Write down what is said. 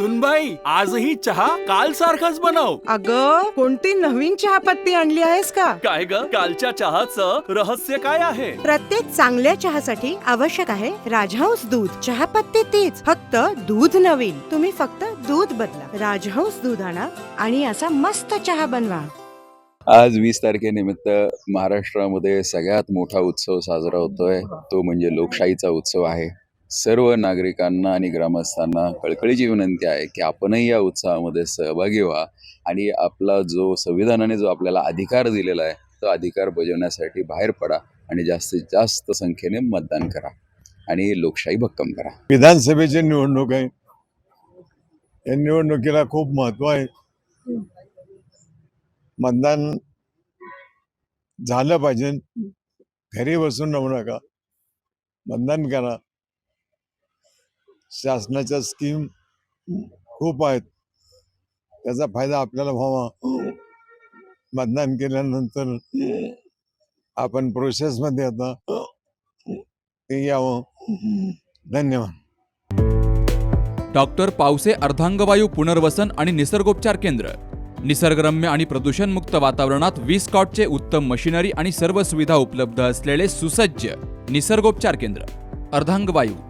सुनबाई आजही चहा काल सारखाच बनव. अग कोणती नवीन चहापत्ती आणली आहेस का? काय ग? कालच्या चहाचं रहस्य काय आहे? प्रत्येक चांगल्या चहासाठी आवश्यक आहे राजहंस दूध. चहापत्ती तीच फक्त दूध नवीन. तुम्ही फक्त दूध बदला. राजहंस दूध आणा आणि असा मस्त चहा बनवा. आज वीस तारखेनिमित्त महाराष्ट्रामध्ये सगळ्यात मोठा उत्सव साजरा होतोय. तो म्हणजे लोकशाहीचा उत्सव आहे. सर्व नागरिकांना आणि ग्रामस्थांना कळकळीची विनंती आहे की आपणही या उत्सवामध्ये सहभागी व्हा. आणि आपला जो संविधानाने जो आपल्याला अधिकार दिलेला आहे तो अधिकार बजावण्यासाठी बाहेर पडा आणि जास्तीत जास्त संख्येने मतदान करा आणि लोकशाही भक्कम करा. विधानसभेची निवडणूक आहे. या निवडणुकीला खूप महत्त्व आहे. मतदान झालं पाहिजे. घरी बसून राहू नका. मतदान करा. शासनाच्या स्कीम खूप आहेत. त्याचा फायदा आपल्याला व्हावा. मतदान केल्यानंतर आपण प्रोसेसमध्ये आता ते यावं. धन्यवाद. डॉक्टर पावसे अर्धांगवायू पुनर्वसन आणि निसर्गोपचार केंद्र. निसर्गरम्य आणि प्रदूषणमुक्त वातावरणात वीस कॉटचे उत्तम मशिनरी आणि सर्व सुविधा उपलब्ध असलेले सुसज्ज निसर्गोपचार केंद्र. अर्धांगवायू.